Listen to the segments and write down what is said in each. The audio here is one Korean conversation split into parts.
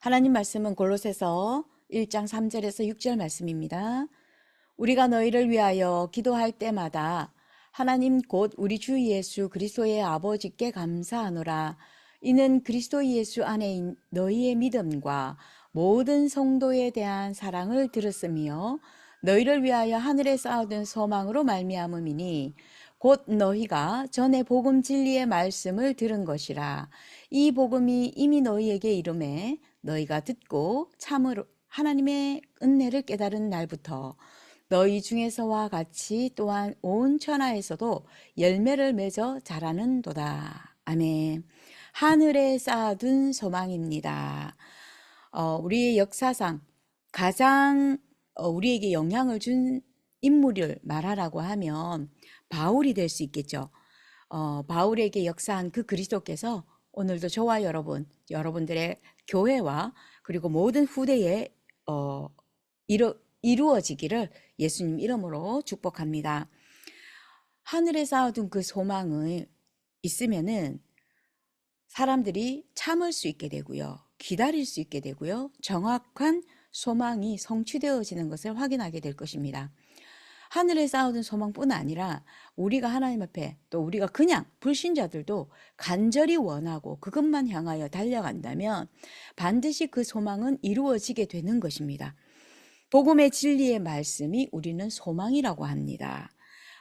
하나님 말씀은 골로새서 1장 3절에서 6절 말씀입니다. 우리가 너희를 위하여 기도할 때마다 하나님 곧 우리 주 예수 그리스도의 아버지께 감사하노라. 이는 그리스도 예수 안에 있- 너희의 믿음과 모든 성도에 대한 사랑을 들었으며 너희를 위하여 하늘에 쌓아둔 소망으로 말미암음이니 곧 너희가 전에 복음 진리의 말씀을 들은 것이라 이 복음이 이미 너희에게 이름에 너희가 듣고 참으로 하나님의 은혜를 깨달은 날부터 너희 중에서와 같이 또한 온 천하에서도 열매를 맺어 자라는도다. 아멘. 하늘에 쌓아둔 소망입니다. 어, 우리의 역사상 가장 어, 우리에게 영향을 준 인물을 말하라고 하면 바울이 될 수 있겠죠. 어, 바울에게 역사한 그 그리스도께서 오늘도 저와 여러분, 여러분들의 교회와 그리고 모든 후대에 어, 이루, 이루어지기를 예수님 이름으로 축복합니다. 하늘에 쌓아둔 그 소망을 있으면은 사람들이 참을 수 있게 되고요. 기다릴 수 있게 되고요. 정확한 소망이 성취되어지는 것을 확인하게 될 것입니다. 하늘에 쌓아둔 소망뿐 아니라 우리가 하나님 앞에 또 우리가 그냥 불신자들도 간절히 원하고 그것만 향하여 달려간다면 반드시 그 소망은 이루어지게 되는 것입니다. 복음의 진리의 말씀이 우리는 소망이라고 합니다.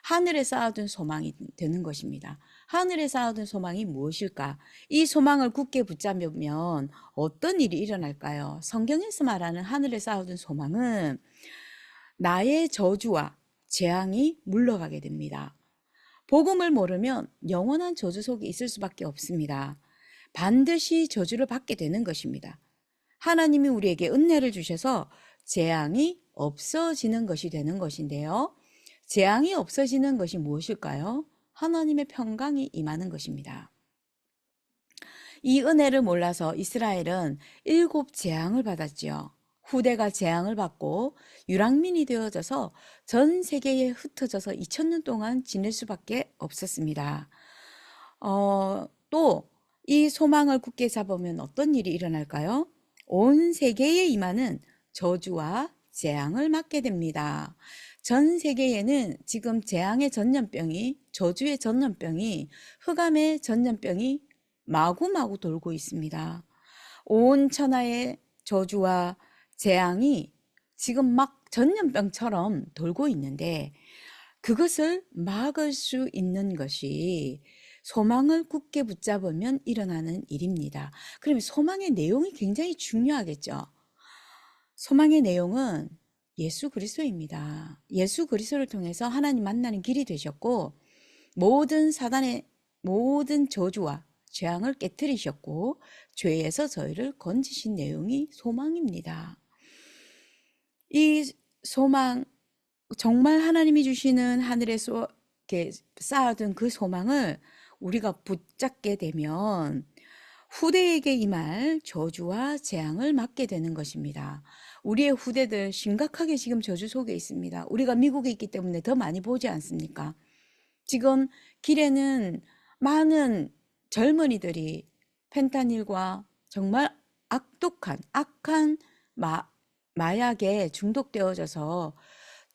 하늘에 쌓아둔 소망이 되는 것입니다. 하늘에 쌓아둔 소망이 무엇일까? 이 소망을 굳게 붙잡으면 어떤 일이 일어날까요? 성경에서 말하는 하늘에 쌓아둔 소망은 나의 저주와 재앙이 물러가게 됩니다. 복음을 모르면 영원한 저주 속에 있을 수밖에 없습니다. 반드시 저주를 받게 되는 것입니다. 하나님이 우리에게 은혜를 주셔서 재앙이 없어지는 것이 되는 것인데요. 재앙이 없어지는 것이 무엇일까요? 하나님의 평강이 임하는 것입니다. 이 은혜를 몰라서 이스라엘은 일곱 재앙을 받았지요. 후대가 재앙을 받고 유랑민이 되어져서 전 세계에 흩어져서 2000년 동안 지낼 수밖에 없었습니다. 어, 또 이 소망을 굳게 잡으면 어떤 일이 일어날까요? 온 세계에 임하는 저주와 재앙을 맞게 됩니다. 전 세계에는 지금 재앙의 전염병이, 저주의 전염병이, 흑암의 전염병이 마구마구 돌고 있습니다. 온 천하의 저주와 재앙이 지금 막 전염병처럼 돌고 있는데 그것을 막을 수 있는 것이 소망을 굳게 붙잡으면 일어나는 일입니다. 그러면 소망의 내용이 굉장히 중요하겠죠. 소망의 내용은 예수 그리스도입니다. 예수 그리스도를 통해서 하나님 만나는 길이 되셨고 모든 사단의 모든 저주와 재앙을 깨뜨리셨고 죄에서 저희를 건지신 내용이 소망입니다. 이 소망 정말 하나님이 주시는 하늘에 쏘, 이렇게 쌓아둔 그 소망을 우리가 붙잡게 되면 후대에게 임할 저주와 재앙을 맞게 되는 것입니다. 우리의 후대들 심각하게 지금 저주 속에 있습니다. 우리가 미국에 있기 때문에 더 많이 보지 않습니까? 지금 길에는 많은 젊은이들이 펜타닐과 정말 악독한, 악한 마, 마약에 중독되어져서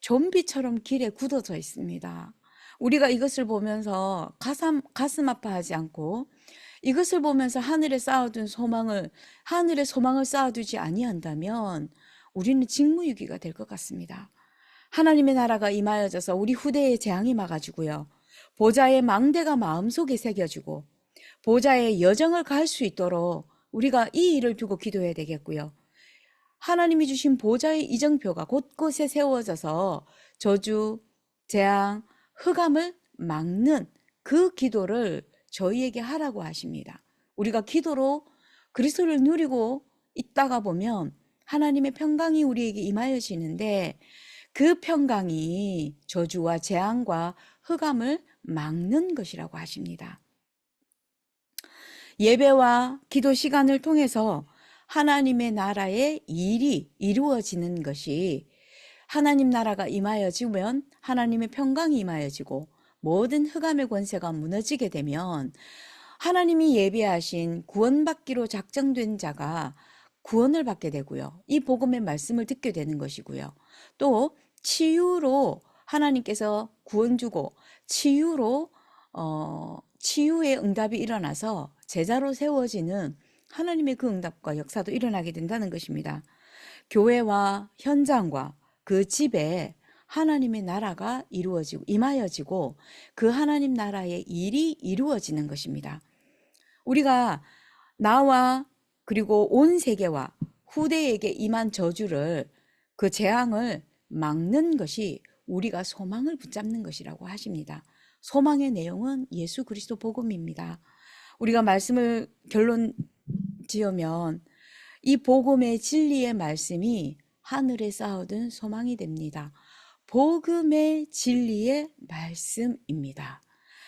좀비처럼 길에 굳어져 있습니다. 우리가 이것을 보면서 가슴, 가슴 아파하지 않고 이것을 보면서 하늘에 쌓아둔 소망을, 하늘에 소망을 쌓아두지 아니한다면 우리는 직무유기가 될 것 같습니다. 하나님의 나라가 임하여져서 우리 후대에 재앙이 막아주고요. 보좌의 망대가 마음속에 새겨지고 보좌의 여정을 갈 수 있도록 우리가 이 일을 두고 기도해야 되겠고요. 하나님이 주신 보좌의 이정표가 곳곳에 세워져서 저주, 재앙, 흑암을 막는 그 기도를 저희에게 하라고 하십니다. 우리가 기도로 그리스도를 누리고 있다가 보면 하나님의 평강이 우리에게 임하여지는데 그 평강이 저주와 재앙과 흑암을 막는 것이라고 하십니다. 예배와 기도 시간을 통해서 하나님의 나라의 일이 이루어지는 것이 하나님 나라가 임하여지면 하나님의 평강이 임하여지고 모든 흑암의 권세가 무너지게 되면 하나님이 예비하신 구원받기로 작정된 자가 구원을 받게 되고요. 이 복음의 말씀을 듣게 되는 것이고요. 또 치유로 하나님께서 구원 주고 치유로 어, 치유의 응답이 일어나서 제자로 세워지는 하나님의 그 응답과 역사도 일어나게 된다는 것입니다. 교회와 현장과 그 집에 하나님의 나라가 이루어지고 임하여지고 그 하나님 나라의 일이 이루어지는 것입니다. 우리가 나와 그리고 온 세계와 후대에게 임한 저주를 그 재앙을 막는 것이 우리가 소망을 붙잡는 것이라고 하십니다. 소망의 내용은 예수 그리스도 복음입니다. 우리가 말씀을 결론 지으면 이 복음의 진리의 말씀이 하늘에 쌓아둔 소망이 됩니다. 복음의 진리의 말씀입니다.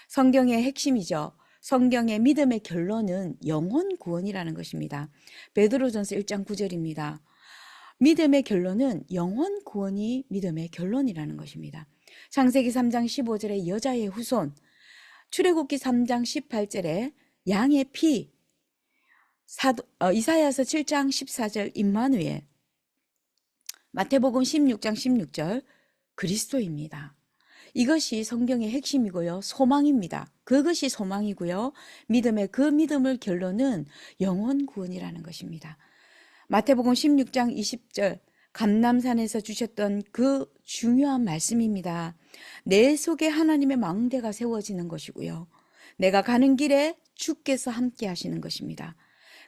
성경의 핵심이죠. 성경의 믿음의 결론은 영혼 구원이라는 것입니다. 베드로전서 1장 9절입니다. 믿음의 결론은 영혼 구원이 믿음의 결론이라는 것입니다. 창세기 3장 15절에 여자의 후손, 출애굽기 3장 18절에 양의 피, 사도, 어, 이사야서 7장 14절 임마누엘, 마태복음 16장 16절 그리스도입니다. 이것이 성경의 핵심이고요. 소망입니다. 그것이 소망이고요. 믿음의 그 믿음을 결론은 영원 구원이라는 것입니다. 마태복음 16장 20절 감남산에서 주셨던 그 중요한 말씀입니다. 내 속에 하나님의 망대가 세워지는 것이고요. 내가 가는 길에 주께서 함께 하시는 것입니다.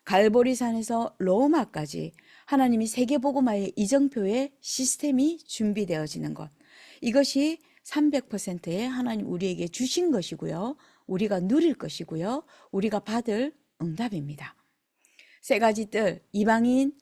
갈보리산에서 로마까지 하나님이 세계복음화의 이정표의 시스템이 준비되어지는 것. 이것이 300%의 하나님 우리에게 주신 것이고요. 우리가 누릴 것이고요. 우리가 받을 응답입니다. 세 가지 뜰, 이방인,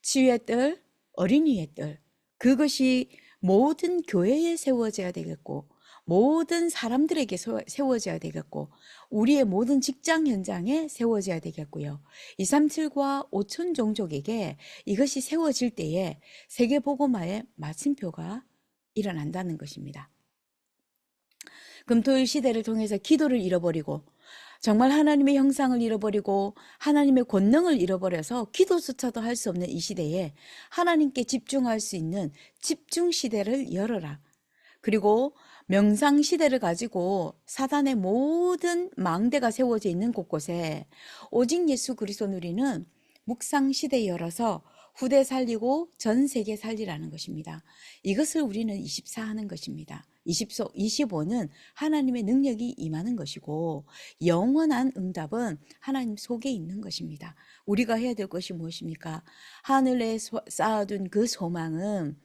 치유의 뜰, 어린이의 뜰. 그것이 모든 교회에 세워져야 되겠고, 모든 사람들에게 세워져야 되겠고, 우리의 모든 직장 현장에 세워져야 되겠고요. 237과 5천 종족에게 이것이 세워질 때에 세계 보고마의 마침표가 일어난다는 것입니다. 금토일 시대를 통해서 기도를 잃어버리고 정말 하나님의 형상을 잃어버리고 하나님의 권능을 잃어버려서 기도조차도 할 수 없는 이 시대에 하나님께 집중할 수 있는 집중 시대를 열어라. 그리고 명상 시대를 가지고 사단의 모든 망대가 세워져 있는 곳곳에 오직 예수 그리스도 누리는 묵상 시대 열어서 후대 살리고 전 세계 살리라는 것입니다. 이것을 우리는 24 하는 것입니다. 20소, 25는 하나님의 능력이 임하는 것이고 영원한 응답은 하나님 속에 있는 것입니다. 우리가 해야 될 것이 무엇입니까? 하늘에 쌓아둔 그 소망은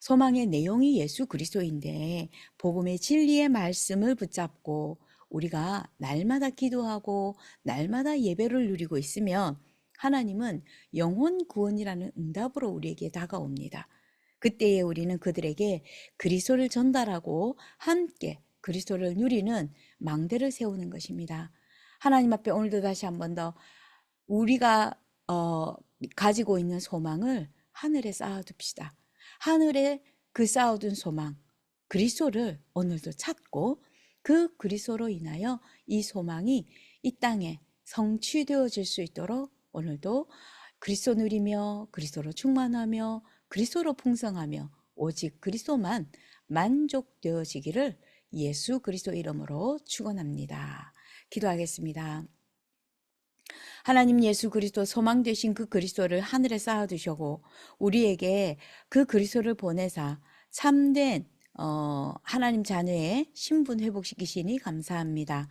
소망의 내용이 예수 그리스도인데 복음의 진리의 말씀을 붙잡고 우리가 날마다 기도하고 날마다 예배를 누리고 있으면 하나님은 영혼 구원이라는 응답으로 우리에게 다가옵니다. 그때에 우리는 그들에게 그리스도를 전달하고 함께 그리스도를 누리는 망대를 세우는 것입니다. 하나님 앞에 오늘도 다시 한 번 더 우리가 어, 가지고 있는 소망을 하늘에 쌓아둡시다. 하늘에 그 쌓아둔 소망, 그리스도를 오늘도 찾고 그 그리스도로 인하여 이 소망이 이 땅에 성취되어질 수 있도록 오늘도 그리스도 누리며 그리스도로 충만하며 그리스도로 풍성하며 오직 그리스도만 만족되어지기를 예수 그리스도 이름으로 축원합니다. 기도하겠습니다. 하나님 예수 그리스도 소망 되신 그 그리스도를 하늘에 쌓아 두시고 우리에게 그 그리스도를 보내사 참된 어, 하나님 자녀의 신분 회복시키시니 감사합니다.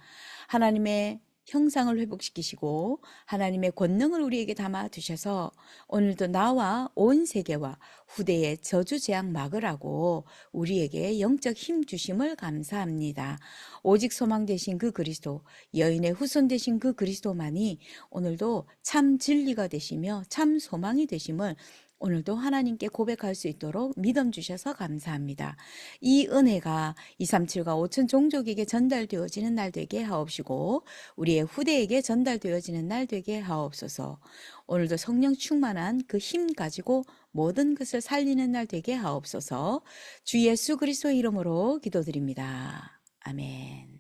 하나님의 형상을 회복시키시고 하나님의 권능을 우리에게 담아 두셔서 오늘도 나와 온 세계와 후대의 저주 재앙 막으라고 우리에게 영적 힘 주심을 감사합니다. 오직 소망 되신 그 그리스도, 여인의 후손 되신 그 그리스도만이 오늘도 참 진리가 되시며 참 소망이 되심을 오늘도 하나님께 고백할 수 있도록 믿음 주셔서 감사합니다. 이 은혜가 237과 5천 종족에게 전달되어지는 날 되게 하옵시고 우리의 후대에게 전달되어지는 날 되게 하옵소서. 오늘도 성령 충만한 그 힘 가지고 모든 것을 살리는 날 되게 하옵소서. 주 예수 그리스도의 이름으로 기도드립니다. 아멘.